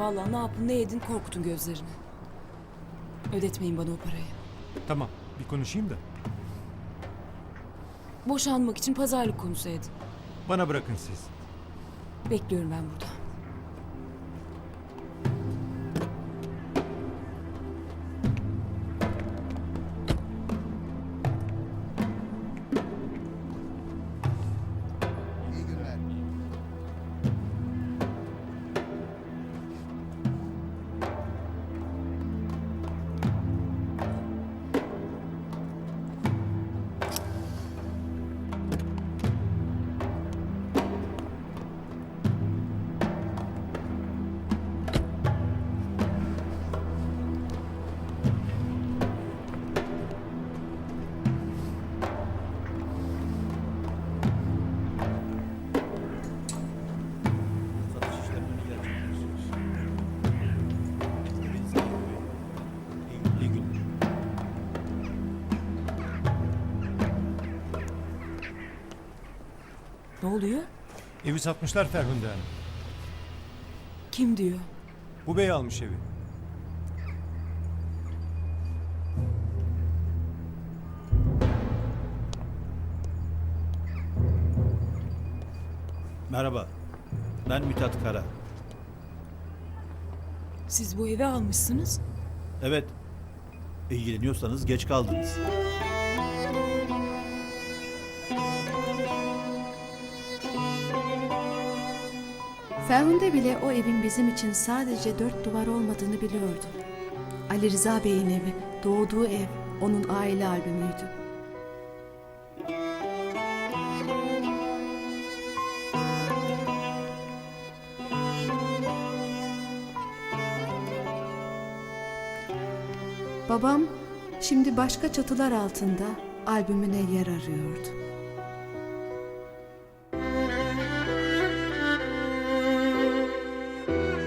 Vallahi ne yapın ne edin korkutun gözlerini. Ödetmeyin bana o parayı. Tamam bir konuşayım da. Boşanmak için pazarlık konusu edin. Bana bırakın siz. Bekliyorum ben burada. Ne oluyor? Evi satmışlar Ferhunde Hanım. Kim diyor? Bu bey almış evi. Merhaba. Ben Mithat Kara. Siz bu evi almışsınız. Evet. İlgileniyorsanız geç kaldınız. Ferhunde bile o evin bizim için sadece dört duvar olmadığını biliyordu. Ali Rıza Bey'in evi, doğduğu ev, onun aile albümüydü. Babam şimdi başka çatılar altında albümüne yer arıyordu.